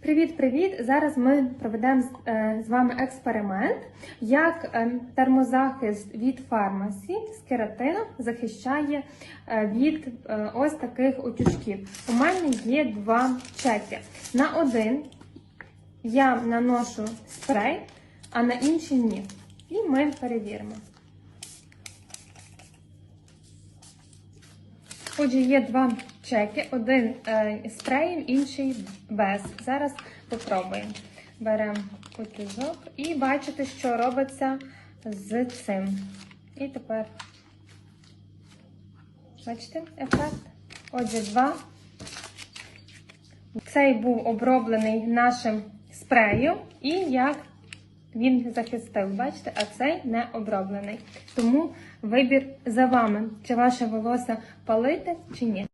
Привіт-привіт! Зараз ми проведемо з- е, вами експеримент, як е, термозахист від фармасі з кератином захищає е, від ось таких утюжків. У мене є два чеки. На один я наношу спрей, а на інший ні. І ми перевіримо. Отже, є два чеки, один е, спреєм, інший без. Зараз попробуємо. Беремо утюжок і бачите, що робиться з цим. І тепер, бачите, ефект? Отже, два. Цей був оброблений нашим спреєм, і як він захистив, бачите, а цей не оброблений. Тому вибір за вами, чи ваше волосся палити, чи ні.